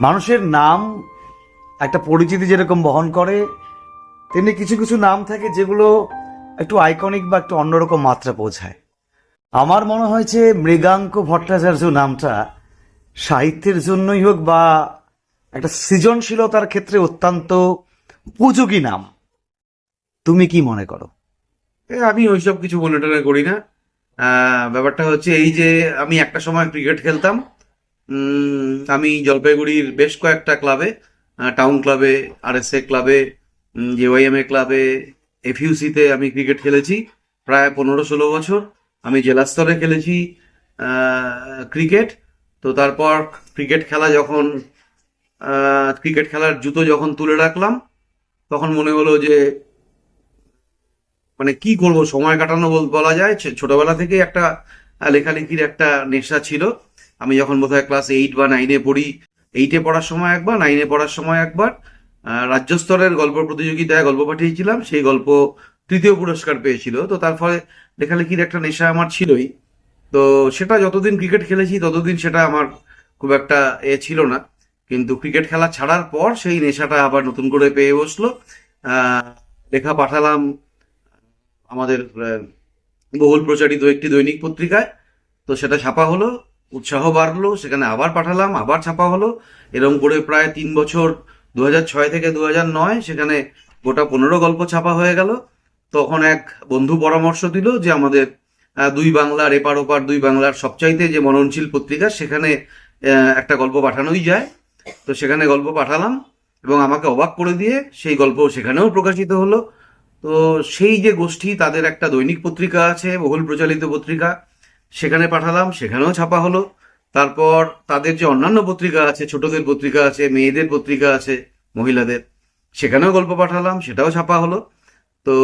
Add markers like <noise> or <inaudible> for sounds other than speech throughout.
মানুষের নাম, একটা পরিচিতি যেরকম বহন করে, তেমনি কিছু কিছু নাম থাকে যেগুলো একটু আইকনিক বা একটু অন্যরকম মাত্রা পৌঁছায় আমার মনে হয়েছে মৃগাঙ্ক ভট্টাচার্য নামটা সাহিত্যের জন্যই হোক বা একটা সৃজনশীলতার ক্ষেত্রে অত্যন্ত উপযোগী নাম। তুমি কি মনে করো? আমি ওইসব কিছু মনে টনে করি না। ব্যাপারটা হচ্ছে এই যে আমি একটা সময় ক্রিকেট খেলতাম। আমি জলপাইগুড়ির বেশ কয়েকটা ক্লাবে টাউন ক্লাবে আর এস এ ক্লাবে জেওয়াইএম এ ক্লাবে, এফইউসিতে আমি ক্রিকেট খেলেছি। প্রায় পনেরো ষোলো বছর আমি জেলা স্তরে খেলেছি ক্রিকেট। তো তারপর ক্রিকেট খেলা যখন ক্রিকেট খেলার জুতো যখন তুলে রাখলাম, তখন মনে হলো যে মানে কি করব, সময় কাটানো বল- যায়। ছোটবেলা থেকে একটা লেখালেখির একটা নেশা ছিল। আমি যখন বোধহয় ক্লাস এইট বা নাইনে পড়ি এইটে পড়ার সময় একবার নাইনে পড়ার সময় একবার রাজ্য স্তরের গল্প প্রতিযোগিতায় গল্প পাঠিয়েছিলাম, সেই গল্প তৃতীয় পুরস্কার পেয়েছিল। তো তার ফলে লেখালেখির একটা নেশা আমার ছিলই। তো সেটা যতদিন ক্রিকেট খেলেছি, ততদিন সেটা আমার খুব একটা এ ছিল না। কিন্তু ক্রিকেট খেলা ছাড়ার পর সেই নেশাটা আবার নতুন করে পেয়ে বসল। লেখা পাঠালাম আমাদের বহুল প্রচারিত একটি দৈনিক পত্রিকায়। তো সেটা ছাপা হলো। উৎসাহ বাড়লো, সেখানে আবার পাঠালাম, আবার ছাপা হলো। এরকম করে প্রায় তিন বছর দু ছয় থেকে দু নয়, সেখানে গোটা পনেরো গল্প ছাপা হয়ে গেল। তখন এক বন্ধু পরামর্শ দিল যে আমাদের দুই বাংলার এপার ওপার, দুই বাংলার সবচাইতে যে মননশীল পত্রিকা, সেখানে একটা গল্প পাঠানোই যায়। তো সেখানে গল্প পাঠালাম এবং আমাকে অবাক করে দিয়ে সেই গল্প সেখানেও প্রকাশিত হলো। তো সেই যে গোষ্ঠী, তাদের একটা দৈনিক পত্রিকা আছে, বহুল প্রচলিত পত্রিকা। সেখানে পাঠালাম সেখানেও ছাপা হলো। তারপর তাদের যে অন্যান্য পত্রিকা আছে ছোটদের পত্রিকা আছে মেয়েদের পত্রিকা আছে মহিলাদের সেখানেও গল্প পাঠালাম সেটাও ছাপা হলো। তো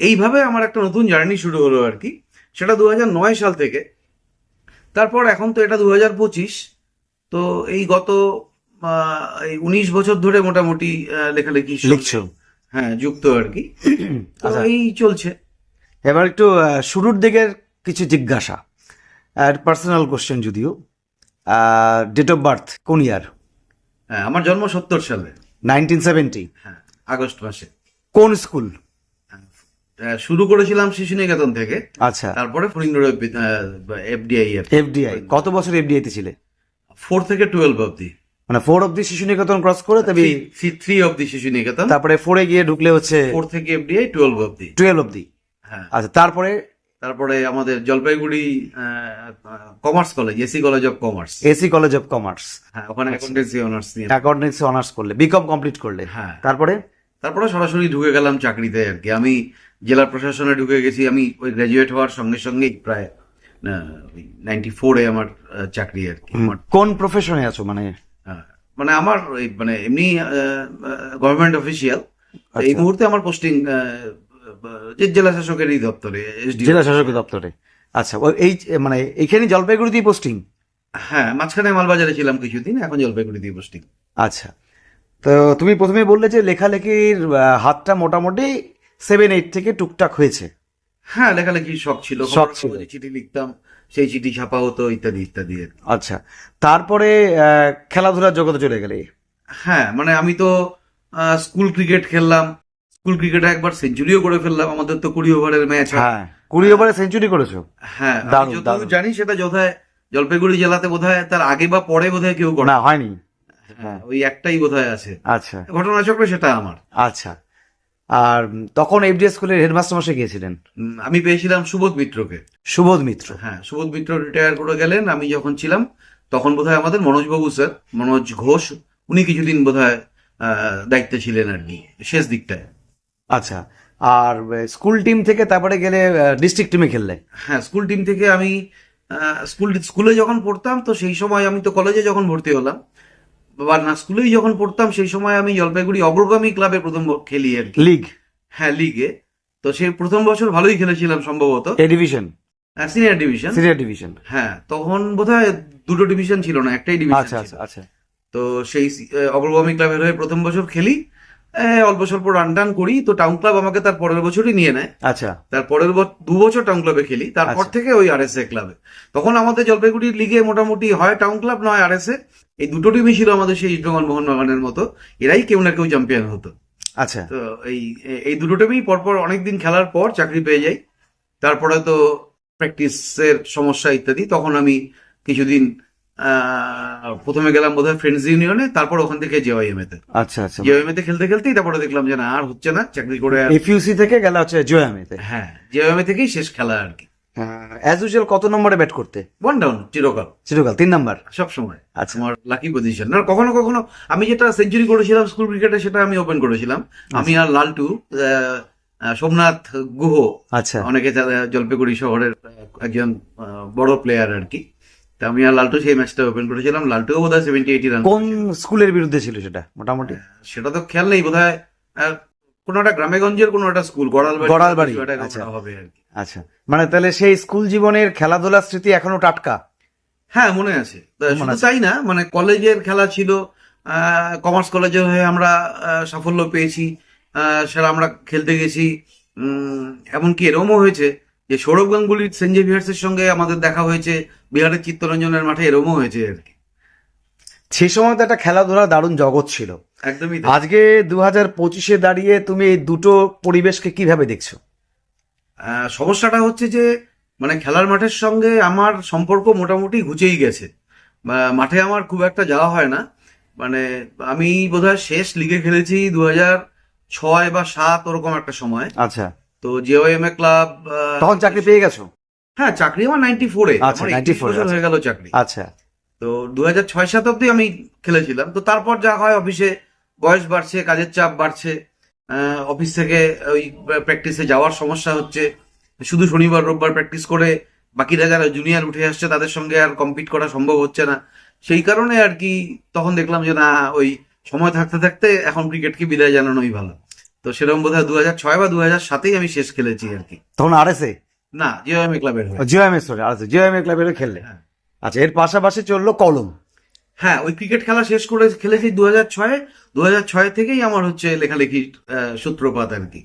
এইভাবে আমার একটা নতুন জার্নি শুরু হলো আর কি। সেটা দু নয় সাল থেকে। তারপর এখন তো এটা দু পঁচিশ। তো এই গত এই উনিশ বছর ধরে মোটামুটি লেখালেখি লিখছো? হ্যাঁ যুক্ত আর কি। <coughs> আচ্ছা। এই চলছে। এবার একটু শুরুর দিকের কিছু জিজ্ঞাসা। আর পার্সোনাল কোশ্চেন যদিও। ডেট অফ বার্থ কোন ইয়ার হ্যাঁ আমার জন্ম সত্তর সালে। নাইনটিন সেভেন্টি হ্যাঁ আগস্ট মাসে। কোন স্কুল শুরু করেছিলাম শিশু নিকেতন থেকে। আচ্ছা। তারপরে এফডিআই এফডিআই। কত বছর এফডিআই তে ছিলে? ফোর থেকে টুয়েলভ অব্দি মানে ফোর অব্দি শিশু নিকেতন ক্রস করে তবে থ্রি অব্দি শিশু নিকেতন তারপরে ফোরে গিয়ে ঢুকলে হচ্ছে ফোর থেকে এফডিআই টুয়েলভ অব্দি টুয়েলভ অব্দি হ্যাঁ। আচ্ছা তারপরে তারপরে আমাদের Jalpaiguri commerce college A C college of commerce A C college of commerce হ্যাঁ ওখানে অ্যাকাউন্টেন্সি অনার্স নিয়ে। অ্যাকাউন্টেন্সি অনার্স করলে বিকম কমপ্লিট করলে। হ্যাঁ। তারপরে? তারপরে সরাসরি ঢুকে গেলাম চাকরিতে আর কি। আমি জেলা প্রশাসনে ঢুকে গেছি। আমি ওই গ্র্যাজুয়েট হওয়ার সঙ্গে সঙ্গেই প্রায় নাইনটি ফোরে আমার চাকরি আর কি। কোন প্রফেশনে আছো মানে? আহ, মানে আমার মানে এমনি গভর্নমেন্ট অফিসিয়াল এই আচ্ছা। মুহূর্তে আমার পোস্টিং জেলা শাসকেরই দপ্তরে জেলা শাসক দপ্তরে। আচ্ছা এই মানে এইখানে জলপাইগুড়িতেই পোস্টিং হ্যাঁ মাঝখানে মালবাজারে ছিলাম কিছুদিন এখন জলপাইগুড়িতে পোস্টিং আচ্ছা তো তুমি প্রথমে বললে যে লেখালেখির হাতটা মোটামুটি সেভেন এইট থেকে টুকটাক হয়েছে। হ্যাঁ লেখালেখির শখ ছিল শখ ছিল। চিঠি লিখতাম সেই চিঠি ছাপা হতো ইত্যাদি ইত্যাদি আচ্ছা তারপরে খেলাধুলার জগতে চলে গেলে? হ্যাঁ মানে আমি তো স্কুল ক্রিকেট খেললাম স্কুল ক্রিকেটে একবার সেঞ্চুরিও করে ফেললাম আমাদের তো কুড়ি ওভারের ম্যাচ। হ্যাঁ কুড়ি ওভারে সেঞ্চুরি করেছ? হ্যাঁ আমি যতদূর জানি সেটা যথায় জলপাইগুড়ি জেলাতে বোধহয় তার আগে বা পরে বোধহয় কেউ করে। না হয়নি। হ্যাঁ ওই একটাই বোধহয় আছে। আচ্ছা। ঘটনাচক্রে সেটা আমার। আচ্ছা। আর তখন এফডিএস স্কুলের হেডমাস্টার মশাই গিয়েছিলেন আমি পেয়েছিলাম সুবোধ মিত্রকে। সুবোধ মিত্র। হ্যাঁ সুবোধ মিত্র রিটায়ার করে গেলেন আমি যখন ছিলাম তখন বোধহয় আমাদের মনোজবাবু স্যার মনোজ ঘোষ উনি কিছুদিন বোধহয় আহ, দায়িত্বে ছিলেন আর কি শেষ দিকটায়। আচ্ছা আর স্কুল টিম থেকে তারপরে গেলে ডিস্ট্রিক্ট টিমে খেললে? হ্যাঁ স্কুল টিম থেকে আমি স্কুল স্কুলে যখন পড়তাম তো সেই সময় আমি তো কলেজে যখন ভর্তি হলাম বা না স্কুলেই যখন পড়তাম সেই সময় আমি জলপাইগুড়ি অগ্রগামী ক্লাবে প্রথম খেলি আর লিগ হ্যাঁ লিগে তো সেই প্রথম বছর ভালোই খেলেছিলাম সম্ভবত। A division senior division senior division হ্যাঁ তখন বোধহয় দুটো ডিভিশন ছিল না একটাই ডিভিশন আচ্ছা আচ্ছা আচ্ছা। তো সেই অগ্রগামী ক্লাবের হয়ে প্রথম বছর খেলি। অল্প স্বল্প রান টান করি তো টাউন ক্লাব আমাকে তার পরের বছরই নিয়ে নেয়। আচ্ছা। তার পরের দু বছর টাউন ক্লাবে খেলি তারপর আচ্ছা। থেকে ওই আর এস এ। ক্লাবে তখন আমাদের জলপাইগুড়ি লিগে মোটামুটি হয় টাউন ক্লাব নয় আর এস এ এই দুটো টিমই ছিল আমাদের সেই ইস্টবেঙ্গল মোহনবাগানের মতো। এরাই কেউ না কেউ চ্যাম্পিয়ন হতো। আচ্ছা। তো এই এই দুটো টিমই পরপর অনেকদিন খেলার পর চাকরি পেয়ে যাই। তারপরে তো প্র্যাকটিসের সমস্যা ইত্যাদি তখন আমি কিছুদিন প্রথমে গেলাম বোধহয় ফ্রেন্ডস ইউনিয়নে তারপর ওখান থেকে জেওয়াইএম তে। আচ্ছা আচ্ছা। জেওয়াইএম তে খেলতে খেলতেই তারপরে দেখলাম যে না আর হচ্ছে না চাকরি করে এফইউসি থেকে গেলে হচ্ছে জয়ামিতে হ্যাঁ জেওয়াইএম থেকেই শেষ খেলা আর কি। অ্যাজ ইউজুয়াল কত নম্বরে ব্যাট করতে? ওয়ান ডাউন চিরকাল। চিরকাল তিন নাম্বার। সব সময়। আচ্ছা। আমার লাকি পজিশন না কখনো কখনো আমি যেটা সেঞ্চুরি করেছিলাম স্কুল ক্রিকেটে সেটা আমি ওপেন করেছিলাম। আমি আর লালটু সোমনাথ গুহ আচ্ছা। অনেকে জলপাইগুড়ি শহরের একজন বড় প্লেয়ার আর কি। আমি আর লালটু সেই ম্যাচটা ওপেন করেছিলাম। লালটুও বোধ হয় সেভেন্টি এইটি রান কোন স্কুলের বিরুদ্ধে ছিল সেটা মোটামুটি? সেটা তো খেয়াল নেই বোধ হয় কোনো একটা গ্রামেগঞ্জের কোনো একটা স্কুল গড়ালবাড়ি গড়ালবাড়ি, আচ্ছা। হবে আর কি। আচ্ছা। মানে তাহলে সেই স্কুল জীবনের খেলাধুলার স্মৃতি এখনও টাটকা? হ্যাঁ মনে আছে। শুধু তাই না মানে কলেজের খেলা ছিল কমার্স কলেজের হয়ে আমরা সাফল্য পেয়েছি। সেটা আমরা খেলতে গেছি। এমনকি এরমও হয়েছে যে সৌরভ গাঙ্গুলির সেন্ট জেভিয়ার্সের সঙ্গে আমাদের দেখা হয়েছে। বিহারের চিত্তরঞ্জনের মাঠে এরমও হয়েছে আর কি। সেই সময় তো একটা খেলাধুলা দারুণ জগৎ ছিল। একদমই। আজকে দু হাজার পঁচিশে দাঁড়িয়ে তুমি এই দুটো পরিবেশকে কীভাবে দেখছ? সমস্যাটা হচ্ছে যে মানে খেলার মাঠের সঙ্গে আমার সম্পর্ক মোটামুটি ঘুচেই গেছে। মাঠে আমার খুব একটা যাওয়া হয় না। মানে আমি বোধহয় শেষ লিগে খেলেছি দু হাজার ছয় বা সাত ওরকম একটা সময়। আচ্ছা। তো জিওএম এ ক্লাব তখন চাকরি পেয়ে গেছো? হ্যাঁ চাকরি আমার নাইনটি ফোরে আচ্ছা, 94 বছর আচ্ছা। হয়ে গেল চাকরি। আচ্ছা। তো দু হাজার ছয় সাত অব্দি আমি খেলেছিলাম। তো তারপর যা হয় অফিসে বয়স বাড়ছে কাজের চাপ বাড়ছে অফিস থেকে ওই প্র্যাকটিসে যাওয়ার সমস্যা হচ্ছে। শুধু শনিবার রোববার প্র্যাকটিস করে বাকিরা যারা জুনিয়র উঠে আসছে তাদের সঙ্গে আর কম্পিট করা সম্ভব হচ্ছে না। সেই কারণে আর কি তখন দেখলাম যে না ওই সময় থাকতে থাকতে এখন ক্রিকেটকে বিদায় জানানোই ভালো। তো সেরকম বোধ হয় দু হাজার ছয় বা দু হাজার সাতেই আমি শেষ খেলেছি আর কি। তখন আর এস এ? না জিওএম ক্লাবের হয়ে সরি ক্লাবের খেললে। আচ্ছা এর পাশাপাশি চলল কলম। হ্যাঁ ওই ক্রিকেট খেলা শেষ করে খেলেছি দু হাজার ছয়ে দু হাজার ছয় থেকেই আমার হচ্ছে লেখালেখি সূত্রপাত আর কি।